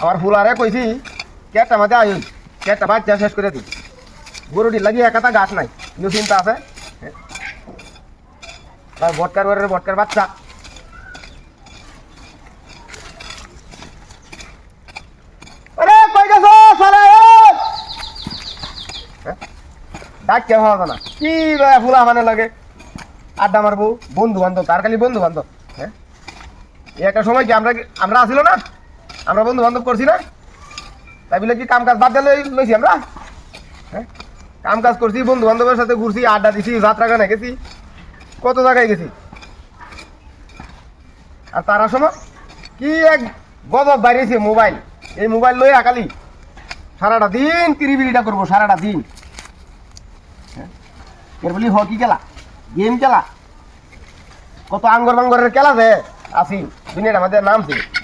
আমার ফুলারে কইছি, কেটটা মাঝে আয়ু কেটটা বাচ্চা শেষ করে দিই গরুটি লাগিয়ে একাটা গাছ নাই, কিন্তু চিন্তা আছে। তার বটকার ঘরের বটকার বাচ্চা। আরে, কই গেছো সালা ডাক কেউ হবে না। কি ফুলা মানে লাগে? আড্ডা মারবো বন্ধু বান্ধব তার খালি বন্ধু বান্ধব হ্যাঁ একটা সময় কি আমরা আমরা আসিল না? আমরা বন্ধু বান্ধব করছি না? তাই বলে কি কাম কাজ বাদ দিয়ে লই- লইছি আমরা? হ্যাঁ? কাম কাজ করছি বন্ধু বান্ধবের সাথে ঘুরছি, আড্ডা দিছি, যাত্রা গানে গেছি। কত জায়গায় গেছি? আর তারা সময় কি এক গজব বাড়িয়েছে মোবাইল। এই মোবাইল লই আকালি। সারাটা দিন তিরিবিরিটা করব, সারাটা দিন। হ্যাঁ? এর বলি হকি খেলা, গেম খেলা। কত আঙ্গর বাঙ্গরের খেলা যে আসি দুনিয়াটা আমাদের নামছে।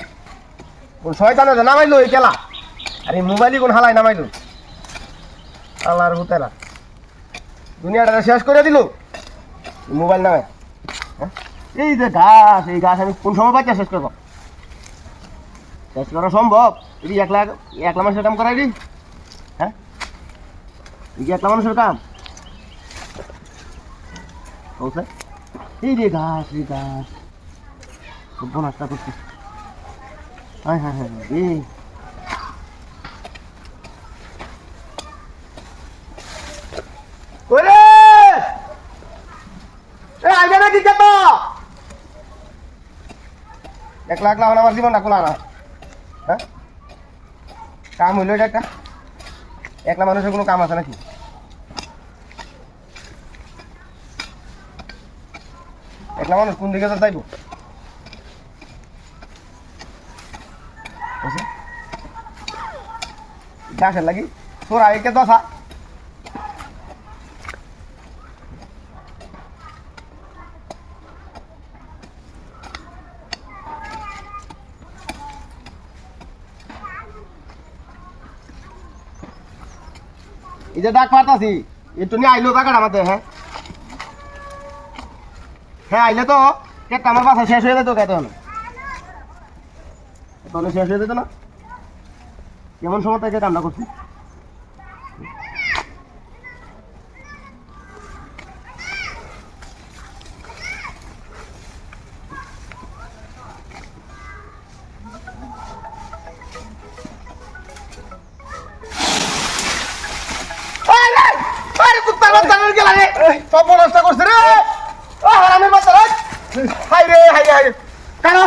কোন শয়তানে নামাইলো এই খেলা আর, মোবাইলই কোন হালাই নামাইলো আল্লাহর হুতেরা দুনিয়াটা শেষ করে দিল। মোবাইল নামে। হ্যাঁ? এই যে গাছ, এই গাছ আমি কোন সময় বাচ্চা শেষ করব? শেষ করা সম্ভব? এই একলা একলা মানুষের কাম করাই হ্যাঁ? এই একলা মানুষের কাম? এই রে গাছ, এই গাছ। খুব নাস্তা করছে হ্যাঁ হ্যাঁ হ্যাঁ এই। ওরে! এ, আইবে নাকি কে তো? একলা জীবন না না। হ্যাঁ? কাম হইল এটা একটা। একলা মানুষের কোনো কাম আছে নাকি? একলা মানুষ কোন দিকে তো চাইব ঘাসের লাগি তোর আগে দশা এই যে ডাক পারতাছি একটু নিয়ে আইলো টাকাটা আমাদের হ্যাঁ হ্যাঁ আইলে তো কেটটা আমার বাসা শেষ হয়ে যেত কেত তাহলে শেষ হয়ে যেত না? কেমন সময় তাকে রান্না করছি? সব নষ্ট করছে রে। হারামের মাথা হাই রে হাই রে হাই কেন?